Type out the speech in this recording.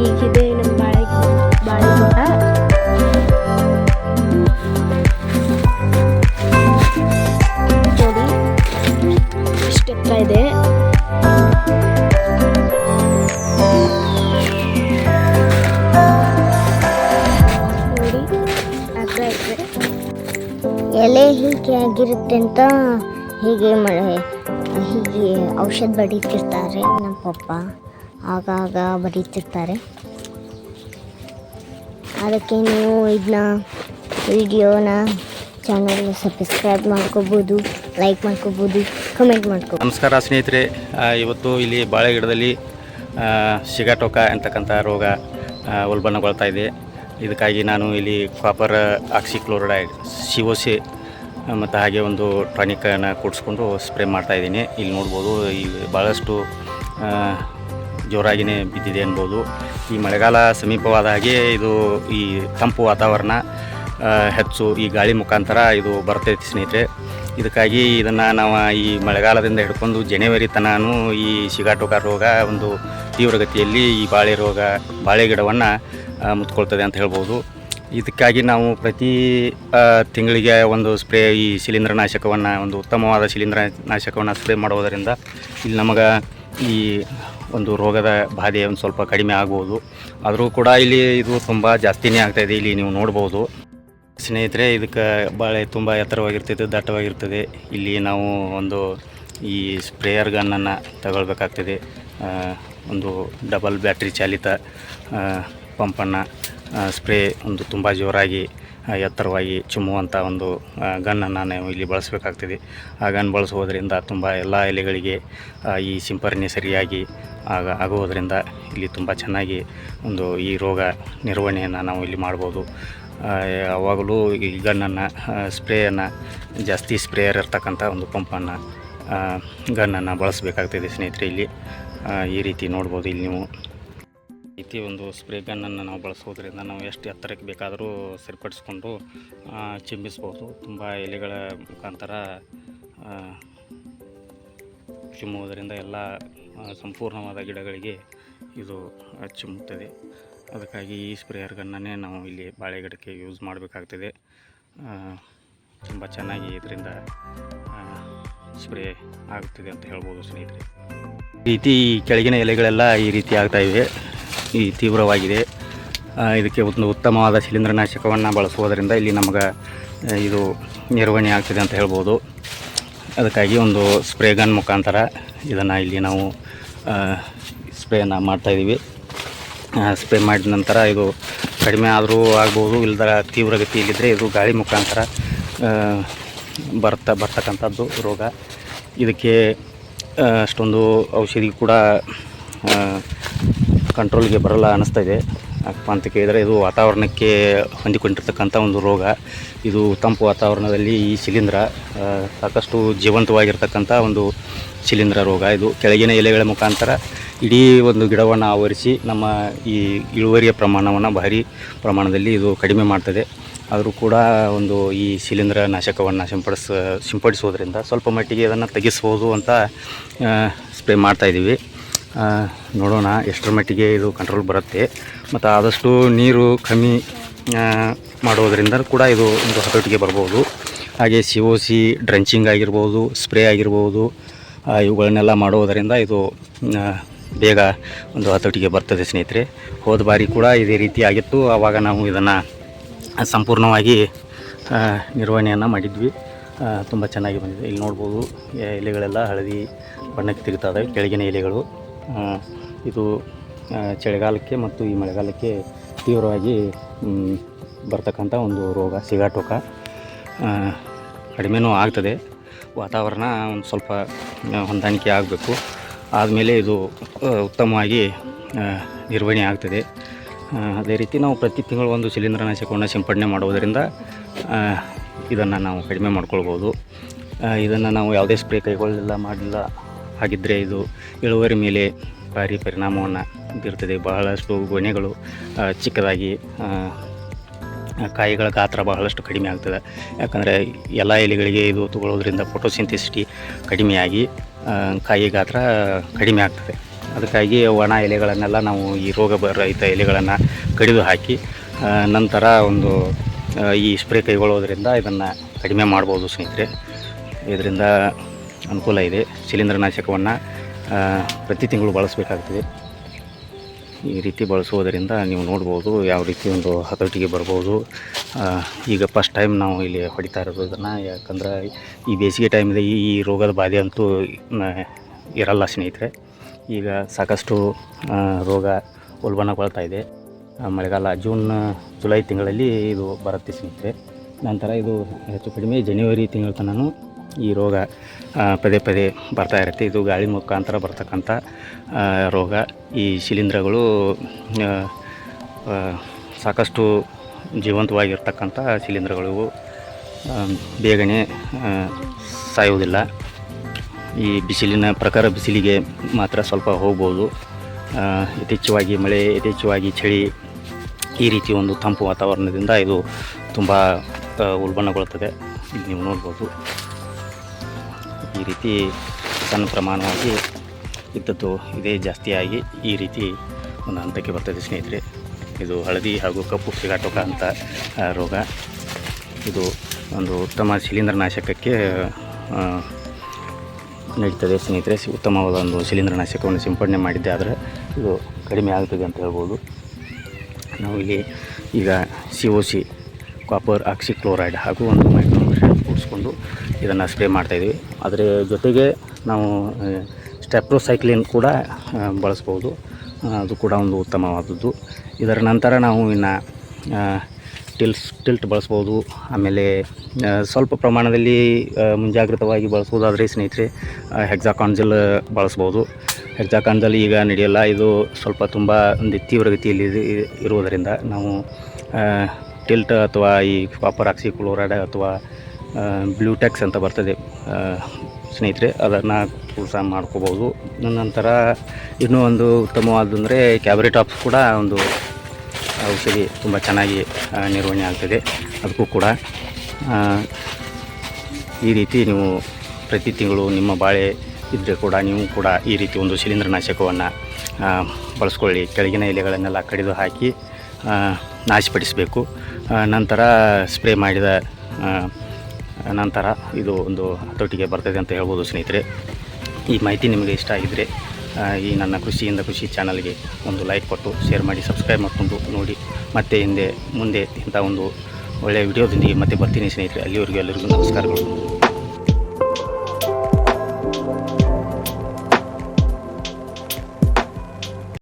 ಈಗಿದೆ ನಮ್ಮ ಬಾಳೆ ಬಾಳೆ ತೋಟ ನೋಡಿ ಇಷ್ಟೆಪ್ಪ ಇದೆ. ನೋಡಿ ಆಗ್ತಾ ಇದ್ರೆ ಎಲೆ ಹೀಗೆ ಆಗಿರುತ್ತೆ ಅಂತ ಹೀಗೆ ಮಳೆ ಹೀಗೆ ಔಷಧ ಬಡಿತಿರ್ತಾರೆ ನಮ್ಮ ಪಪ್ಪ. ಆಗಾಗ ಬರೀತಿರ್ತಾರೆ. ಅದಕ್ಕೆ ನೀವು ಇದನ್ನ ವಿಡಿಯೋನ ಚಾನಲ್ ಸಬ್ಸ್ಕ್ರೈಬ್ ಮಾಡ್ಕೋಬೋದು, ಲೈಕ್ ಮಾಡ್ಕೋಬೋದು, ಕಮೆಂಟ್ ಮಾಡ್ಕೋ ನಮಸ್ಕಾರ ಸ್ನೇಹಿತರೆ. ಇವತ್ತು ಇಲ್ಲಿ ಬಾಳೆ ಗಿಡದಲ್ಲಿ ಶಿಗಾಟೋಕ ಅಂತಕ್ಕಂಥ ರೋಗ ಉಲ್ಬಣಗೊಳ್ತಾ ಇದೆ. ಇದಕ್ಕಾಗಿ ನಾನು ಇಲ್ಲಿ copper oxychloride C O C ಮತ್ತು ಹಾಗೆ ಒಂದು ಟಾನಿಕನ್ನು ಕೂಡಿಸ್ಕೊಂಡು ಸ್ಪ್ರೇ ಮಾಡ್ತಾಯಿದ್ದೀನಿ ಇಲ್ಲಿ ನೋಡ್ಬೋದು, ಈ ಭಾಳಷ್ಟು ಜೋರಾಗಿಯೇ ಬಿದ್ದಿದೆ ಅನ್ಬೋದು. ಈ ಮಳೆಗಾಲ ಸಮೀಪವಾದ ಹಾಗೆ ಇದು ಈ ತಂಪು ವಾತಾವರಣ ಹೆಚ್ಚು ಈ ಗಾಳಿ ಮುಖಾಂತರ ಇದು ಬರ್ತೈತಿ ಸ್ನೇಹಿತರೆ. ಇದಕ್ಕಾಗಿ ಇದನ್ನು ನಾವು ಈ ಮಳೆಗಾಲದಿಂದ ಹಿಡ್ಕೊಂಡು ಜನವರಿ ತನೂ ಈ ಸಿಗಾಟೋಕ ರೋಗ ಒಂದು ತೀವ್ರಗತಿಯಲ್ಲಿ ಈ ಬಾಳೆ ರೋಗ, ಬಾಳೆ ಗಿಡವನ್ನು ಮುತ್ಕೊಳ್ತದೆ ಅಂತ ಹೇಳ್ಬೋದು. ಇದಕ್ಕಾಗಿ ನಾವು ಪ್ರತಿ ತಿಂಗಳಿಗೆ ಒಂದು ಸ್ಪ್ರೇ ಈ ಶಿಲೀಂಧ್ರನಾಶಕವನ್ನು, ಒಂದು ಉತ್ತಮವಾದ ಶಿಲೀಂಧ್ರನಾಶಕವನ್ನು ಸ್ಪ್ರೇ ಮಾಡುವುದರಿಂದ ಇಲ್ಲಿ ನಮಗೆ ಈ ಒಂದು ರೋಗದ ಬಾಧೆ ಒಂದು ಸ್ವಲ್ಪ ಕಡಿಮೆ ಆಗ್ಬೋದು. ಆದರೂ ಕೂಡ ಇಲ್ಲಿ ಇದು ತುಂಬ ಜಾಸ್ತಿನೇ ಆಗ್ತಾಯಿದೆ ಇಲ್ಲಿ ನೀವು ನೋಡ್ಬೋದು. ಸ್ನೇಹಿತರೆ, ಇದಕ್ಕೆ ಬಾಳೆ ತುಂಬ ಎತ್ತರವಾಗಿರ್ತದೆ, ದಟ್ಟವಾಗಿರ್ತದೆ. ಇಲ್ಲಿ ನಾವು ಒಂದು ಈ ಸ್ಪ್ರೇಯರ್ ಗನ್ನನ್ನು ತಗೊಳ್ಬೇಕಾಗ್ತದೆ. ಒಂದು ಡಬಲ್ ಬ್ಯಾಟ್ರಿ ಚಾಲಿತ ಪಂಪನ್ನು ಸ್ಪ್ರೇ ಒಂದು ತುಂಬ ಜೋರಾಗಿ ಎತ್ತರವಾಗಿ ಚುಮ್ಮುವಂಥ ಒಂದು ಗನ್ನನ್ನು ನಾವು ಇಲ್ಲಿ ಬಳಸಬೇಕಾಗ್ತದೆ. ಆ ಗನ್ ಬಳಸುವುದರಿಂದ ತುಂಬ ಎಲ್ಲ ಎಲೆಗಳಿಗೆ ಈ ಸಿಂಪರಣೆ ಸರಿಯಾಗಿ ಆಗ, ಆಗುವುದರಿಂದ ಇಲ್ಲಿ ತುಂಬ ಚೆನ್ನಾಗಿ ಒಂದು ಈ ರೋಗ ನಿರ್ವಹಣೆಯನ್ನು ನಾವು ಇಲ್ಲಿ ಮಾಡ್ಬೋದು. ಯಾವಾಗಲೂ ಈ ಗನ್ನನ್ನು ಸ್ಪ್ರೇಯನ್ನು, ಜಾಸ್ತಿ ಸ್ಪ್ರೇಯರ್ ಇರ್ತಕ್ಕಂಥ ಒಂದು ಪಂಪನ್ನು ಗನ್ನನ್ನು ಬಳಸಬೇಕಾಗ್ತದೆ ಸ್ನೇಹಿತರೆ ಇಲ್ಲಿ. ಈ ರೀತಿ ನೋಡ್ಬೋದು ಇಲ್ಲಿ ನೀವು. ರೀತಿ ಒಂದು ಸ್ಪ್ರೇ ಗನ್ನನ್ನು ನಾವು ಬಳಸೋದ್ರಿಂದ ನಾವು ಎಷ್ಟು ಎತ್ತರಕ್ಕೆ ಬೇಕಾದರೂ ಸರಿಪಡಿಸ್ಕೊಂಡು ಚಿಂಬಿಸ್ಬೋದು. ತುಂಬ ಎಲೆಗಳ ಮುಖಾಂತರ ಚಿಮ್ಮುವುದರಿಂದ ಎಲ್ಲ ಸಂಪೂರ್ಣವಾದ ಗಿಡಗಳಿಗೆ ಇದು ಚಿಮ್ಮುತ್ತದೆ. ಅದಕ್ಕಾಗಿ ಈ ಸ್ಪ್ರೇಯರ್ ಗನ್ನನ್ನೇ ನಾವು ಇಲ್ಲಿ ಬಾಳೆ ಗಿಡಕ್ಕೆ ಯೂಸ್ ಮಾಡಬೇಕಾಗ್ತದೆ. ತುಂಬ ಚೆನ್ನಾಗಿ ಇದರಿಂದ ಸ್ಪ್ರೇ ಆಗುತ್ತಿದೆ ಅಂತ ಹೇಳ್ಬೋದು ಸ್ನೇಹಿತರೆ. ರೀತಿ ಕೆಳಗಿನ ಎಲೆಗಳೆಲ್ಲ ಈ ರೀತಿ ಆಗ್ತಾಯಿವೆ ಈ ತೀವ್ರವಾಗಿದೆ. ಇದಕ್ಕೆ ಒಂದು ಉತ್ತಮವಾದ ಶಿಲೀಂಧ್ರನಾಶಕವನ್ನು ಬಳಸುವುದರಿಂದ ಇಲ್ಲಿ ನಮಗೆ ಇದು ನಿರ್ವಹಣೆ ಆಗ್ತಿದೆ ಅಂತ ಹೇಳ್ಬೋದು. ಅದಕ್ಕಾಗಿ ಒಂದು ಸ್ಪ್ರೇಗನ್ ಮುಖಾಂತರ ಇದನ್ನು ಇಲ್ಲಿ ನಾವು ಸ್ಪ್ರೇನ ಮಾಡ್ತಾಯಿದ್ದೀವಿ ಸ್ಪ್ರೇ ಮಾಡಿದ ನಂತರ ಇದು ಕಡಿಮೆ ಆದರೂ ಆಗ್ಬೋದು ಇಲ್ಲದ ತೀವ್ರಗತಿಯಲ್ಲಿದ್ದರೆ ಇದು ಗಾಳಿ ಮುಖಾಂತರ ಬರ್ತಾ, ಬರ್ತಕ್ಕಂಥದ್ದು ರೋಗ. ಇದಕ್ಕೆ ಅಷ್ಟೊಂದು ಔಷಧಿ ಕೂಡ ಕಂಟ್ರೋಲ್ಗೆ ಬರಲ್ಲ ಅನ್ನಿಸ್ತಾ ಇದೆ. ಯಾಕಪ್ಪ ಅಂತ ಕೇಳಿದರೆ ಇದು ವಾತಾವರಣಕ್ಕೆ ಹೊಂದಿಕೊಂಡಿರ್ತಕ್ಕಂಥ ಒಂದು ರೋಗ. ಇದು ತಂಪು ವಾತಾವರಣದಲ್ಲಿ ಈ ಶಿಲೀಂಧ್ರ ಸಾಕಷ್ಟು ಜೀವಂತವಾಗಿರ್ತಕ್ಕಂಥ ಒಂದು ಶಿಲೀಂಧ್ರ ರೋಗ. ಇದು ಕೆಳಗಿನ ಎಲೆಗಳ ಮುಖಾಂತರ ಇಡೀ ಒಂದು ಗಿಡವನ್ನು ಆವರಿಸಿ ನಮ್ಮ ಈ ಇಳುವರಿಯ ಪ್ರಮಾಣವನ್ನು ಭಾರಿ ಪ್ರಮಾಣದಲ್ಲಿ ಇದು ಕಡಿಮೆ ಮಾಡ್ತದೆ. ಆದರೂ ಕೂಡ ಒಂದು ಈ ಶಿಲೀಂಧ್ರ ನಾಶಕವನ್ನು ಸಿಂಪಡಿಸ ಸಿಂಪಡಿಸೋದ್ರಿಂದ ಸ್ವಲ್ಪ ಮಟ್ಟಿಗೆ ಅದನ್ನು ತೆಗೆಸ್ಬೋದು ಅಂತ ಸ್ಪ್ರೇ ಮಾಡ್ತಾಯಿದ್ದೀವಿ ನೋಡೋಣ ಎಷ್ಟರ ಮಟ್ಟಿಗೆ ಇದು ಕಂಟ್ರೋಲ್ ಬರುತ್ತೆ. ಮತ್ತು ಆದಷ್ಟು ನೀರು ಕಮ್ಮಿ ಮಾಡೋದರಿಂದ ಕೂಡ ಇದು ಒಂದು ಹತೋಟಿಗೆ ಬರ್ಬೋದು. ಹಾಗೆ ಸಿ ಒ ಸಿ ಡ್ರೆಂಚಿಂಗ್ ಆಗಿರ್ಬೋದು ಸ್ಪ್ರೇ ಆಗಿರ್ಬೋದು ಇವುಗಳನ್ನೆಲ್ಲ ಮಾಡುವುದರಿಂದ ಇದು ಬೇಗ ಒಂದು ಹತೋಟಿಗೆ ಬರ್ತದೆ ಸ್ನೇಹಿತರೆ. ಹೋದ ಬಾರಿ ಕೂಡ ಇದೇ ರೀತಿ ಆಗಿತ್ತು. ಆವಾಗ ನಾವು ಇದನ್ನು ಸಂಪೂರ್ಣವಾಗಿ ನಿರ್ವಹಣೆಯನ್ನು ಮಾಡಿದ್ವಿ. ತುಂಬ ಚೆನ್ನಾಗಿ ಬಂದಿದೆ. ಇಲ್ಲಿ ನೋಡ್ಬೋದು, ಎಲೆಗಳೆಲ್ಲ ಹಳದಿ ಬಣ್ಣಕ್ಕೆ ತಿರುಗ್ತಾ ಕೆಳಗಿನ ಎಲೆಗಳು. ಇದು ಚಳಿಗಾಲಕ್ಕೆ ಮತ್ತು ಈ ಮಳೆಗಾಲಕ್ಕೆ ತೀವ್ರವಾಗಿ ಬರ್ತಕ್ಕಂಥ ಒಂದು ರೋಗ, ಸಿಗಾಟೋಕ ಕಡಿಮೆನೂ ಆಗ್ತದೆ. ವಾತಾವರಣ ಒಂದು ಸ್ವಲ್ಪ ಹೊಂದಾಣಿಕೆ ಆಗಬೇಕು. ಆದಮೇಲೆ ಇದು ಉತ್ತಮವಾಗಿ ನಿರ್ವಹಣೆ ಆಗ್ತದೆ. ಅದೇ ರೀತಿ ನಾವು ಪ್ರತಿ ತಿಂಗಳು ಒಂದು ಶಿಲೀಂಧ್ರನಾಶಕವನ್ನು ಸಿಂಪಡಣೆ ಮಾಡುವುದರಿಂದ ಇದನ್ನು ನಾವು ಕಡಿಮೆ ಮಾಡ್ಕೊಳ್ಬೋದು. ಇದನ್ನು ನಾವು ಯಾವುದೇ ಸ್ಪ್ರೇ ಕೈಗೊಳ್ಳಲಿಲ್ಲ ಮಾಡಲಿಲ್ಲ ಹಾಗಿದ್ದರೆ ಇದು ಇಳುವರಿ ಮೇಲೆ ಭಾರಿ ಪರಿಣಾಮವನ್ನು ಬೀರ್ತದೆ. ಬಹಳಷ್ಟು ಗೊನೆಗಳು ಚಿಕ್ಕದಾಗಿ ಕಾಯಿಗಳ ಗಾತ್ರ ಬಹಳಷ್ಟು ಕಡಿಮೆ ಆಗ್ತದೆ. ಯಾಕಂದರೆ ಎಲ್ಲ ಎಲೆಗಳಿಗೆ ಇದು ತಗೊಳ್ಳೋದ್ರಿಂದ ಫೋಟೋಸಿಂಥೆಸಿಟಿ ಕಡಿಮೆಯಾಗಿ ಕಾಯಿ ಗಾತ್ರ ಕಡಿಮೆ ಆಗ್ತದೆ. ಅದಕ್ಕಾಗಿ ಒಣ ಎಲೆಗಳನ್ನೆಲ್ಲ ನಾವು ಈ ರೋಗ ರಹಿತ ಎಲೆಗಳನ್ನು ಕಡಿದು ಹಾಕಿ ನಂತರ ಒಂದು ಈ ಸ್ಪ್ರೇ ಕೈಗೊಳ್ಳೋದ್ರಿಂದ ಇದನ್ನು ಕಡಿಮೆ ಮಾಡ್ಬೋದು ಸ್ನೇಹಿತರೆ. ಇದರಿಂದ ಅನುಕೂಲ ಇದೆ. ಶಿಲೀಂಧ್ರನಾಶಕವನ್ನು ಪ್ರತಿ ತಿಂಗಳು ಬಳಸಬೇಕಾಗ್ತದೆ. ಈ ರೀತಿ ಬಳಸುವುದರಿಂದ ನೀವು ನೋಡ್ಬೋದು, ಯಾವ ರೀತಿ ಒಂದು ಹತೋಟಿಗೆ ಬರ್ಬೋದು. ಈಗ ಫಸ್ಟ್ ಟೈಮ್ ನಾವು ಇಲ್ಲಿ ಹೊಡಿತಾ ಇರೋದು ಇದನ್ನು ಯಾಕಂದ್ರೆ ಈ ಬೇಸಿಗೆ ಟೈಮಲ್ಲಿ ಈ ಈ ರೋಗದ ಬಾಧೆ ಅಂತೂ ಇರಲ್ಲ ಸ್ನೇಹಿತರೆ. ಈಗ ಸಾಕಷ್ಟು ರೋಗ ಉಲ್ಬಣಗೊಳ್ತಾ ಇದೆ. ಮಳೆಗಾಲ ಜೂನ್ ಜುಲೈ ತಿಂಗಳಲ್ಲಿ ಇದು ಬರುತ್ತೆ ಸ್ನೇಹಿತರೆ. ನಂತರ ಇದು ಹೆಚ್ಚು ಕಡಿಮೆ ಜನವರಿ ತಿಂಗಳ ತನಕ ಈ ರೋಗ ಪದೇ ಪದೇ ಬರ್ತಾ ಇರುತ್ತೆ. ಇದು ಗಾಳಿ ಮುಖಾಂತರ ಬರ್ತಕ್ಕಂಥ ರೋಗ. ಈ ಶಿಲೀಂಧ್ರಗಳು ಸಾಕಷ್ಟು ಜೀವಂತವಾಗಿರ್ತಕ್ಕಂಥ ಶಿಲೀಂಧ್ರಗಳು. ಬೇಗನೆ ಸಾಯುವುದಿಲ್ಲ. ಈ ಬಿಸಿಲಿನ ಪ್ರಕಾರ ಬಿಸಿಲಿಗೆ ಮಾತ್ರ ಸ್ವಲ್ಪ ಹೋಗ್ಬೋದು. ಯಥೇಚ್ಛವಾಗಿ ಮಳೆ, ಯಥೇಚ್ಛವಾಗಿ ಚಳಿ, ಈ ರೀತಿ ಒಂದು ತಂಪು ವಾತಾವರಣದಿಂದ ಇದು ತುಂಬ ಉಲ್ಬಣಗೊಳ್ಳುತ್ತದೆ. ನೀವು ನೋಡ್ಬೋದು. ಈ ರೀತಿ ಸಣ್ಣ ಪ್ರಮಾಣವಾಗಿ ಇದ್ದದ್ದು ಇದೇ ಜಾಸ್ತಿಯಾಗಿ ಈ ರೀತಿ ಒಂದು ಹಂತಕ್ಕೆ ಬರ್ತದೆ ಸ್ನೇಹಿತರೆ. ಇದು ಹಳದಿ ಹಾಗೂ ಕಪ್ಪು ಸಿಗಾಟೋಕ ಅಂತ ರೋಗ. ಇದು ಒಂದು ಉತ್ತಮ ಶಿಲೀಂಧ್ರನಾಶಕಕ್ಕೆ ನಡೀತದೆ ಸ್ನೇಹಿತರೆ. ಉತ್ತಮವಾದ ಒಂದು ಶಿಲೀಂಧ್ರನಾಶಕವನ್ನು ಸಿಂಪಡಣೆ ಮಾಡಿದ್ದೆ, ಆದರೆ ಇದು ಕಡಿಮೆ ಆಗ್ತದೆ ಅಂತ ಹೇಳ್ಬೋದು. ನಾವು ಇಲ್ಲಿ ಈಗ C O C copper oxychloride ಹಾಗೂ ಒಂದು ಮೈಕ್ರೋನ್ಯೂಟ್ರಿಯೆಂಟ್ ಕೂಡಿಸ್ಕೊಂಡು ಇದನ್ನು ಸ್ಪ್ರೇ ಮಾಡ್ತಾಯಿದ್ವಿ ಅದರ ಜೊತೆಗೆ ನಾವು ಸ್ಟೆಪ್ರೋಸೈಕ್ಲಿನ್ ಕೂಡ ಬಳಸ್ಬೋದು. ಅದು ಕೂಡ ಒಂದು ಉತ್ತಮವಾದದ್ದು. ಇದರ ನಂತರ ನಾವು ಇನ್ನು ಟಿಲ್ಸ್, ಟಿಲ್ಟ್ ಬಳಸ್ಬೋದು. ಆಮೇಲೆ ಸ್ವಲ್ಪ ಪ್ರಮಾಣದಲ್ಲಿ ಮುಂಜಾಗ್ರತವಾಗಿ ಬಳಸ್ಬೋದಾದರೆ ಸ್ನೇಹಿತರೆ ಹೆಕ್ಸಾಕಾನ್ಜಲ್ ಬಳಸ್ಬೋದು. ಹೆಕ್ಸಾಕಾನ್ಜಲ್ ಈಗ ನಡೆಯಲ್ಲ. ಇದು ಸ್ವಲ್ಪ ತುಂಬ ಒಂದು ತೀವ್ರಗತಿಯಲ್ಲಿ ಇರುವುದರಿಂದ ನಾವು ಟಿಲ್ಟ್ ಅಥವಾ ಈ ಪಾಪರ್ ಆಕ್ಸಿ ಕ್ಲೋರೈಡ್ ಅಥವಾ ಬ್ಲೂಟೆಕ್ಸ್ ಅಂತ ಬರ್ತದೆ. ಸ್ನೇಹಿತರೆ, ಅದನ್ನು ಕೂಡ ಮಾಡ್ಕೋಬೋದು. ನಂತರ ಇನ್ನೂ ಒಂದು ಉತ್ತಮವಾದಂದರೆ ಕ್ಯಾಬ್ರಿಟಾಪ್ಸ್ ಕೂಡ ಒಂದು ಔಷಧಿ ತುಂಬ ಚೆನ್ನಾಗಿ ನಿರ್ವಹಣೆ ಆಗ್ತದೆ. ಅದಕ್ಕೂ ಕೂಡ ಈ ರೀತಿ ನೀವು ಪ್ರತಿ ತಿಂಗಳು ನಿಮ್ಮ ಬಾಳೆ ಇದ್ದರೆ ಕೂಡ ನೀವು ಕೂಡ ಈ ರೀತಿ ಒಂದು ಶಿಲೀಂಧ್ರನಾಶಕವನ್ನು ಬಳಸ್ಕೊಳ್ಳಿ. ಕೆಳಗಿನ ಎಲೆಗಳನ್ನೆಲ್ಲ ಕಡಿದು ಹಾಕಿ ನಾಶಪಡಿಸಬೇಕು. ನಂತರ ಸ್ಪ್ರೇ ಮಾಡಿದ ನಂತರ ಇದು ಒಂದು ಹತೋಟಿಗೆ ಬರ್ತದೆ ಅಂತ ಹೇಳ್ಬೋದು ಸ್ನೇಹಿತರೆ. ಈ ಮಾಹಿತಿ ನಿಮಗೆ ಇಷ್ಟ ಆಗಿದ್ದರೆ ಈ ನನ್ನ ಕೃಷಿಯಿಂದ ಕೃಷಿ ಚಾನಲ್ಗೆ ಒಂದು ಲೈಕ್ ಕೊಟ್ಟು, ಶೇರ್ ಮಾಡಿ, ಸಬ್ಸ್ಕ್ರೈಬ್ ಮಾಡಿಕೊಂಡು ನೋಡಿ. ಮತ್ತೆ ಹಿಂದೆ, ಮುಂದೆ ಇಂಥ ಒಂದು ಒಳ್ಳೆಯ ವಿಡಿಯೋದೊಂದಿಗೆ ಮತ್ತೆ ಬರ್ತೀನಿ ಸ್ನೇಹಿತರೆ. ಅಲ್ಲಿವರೆಗೂ ಎಲ್ಲರಿಗೂ ನಮಸ್ಕಾರಗಳು.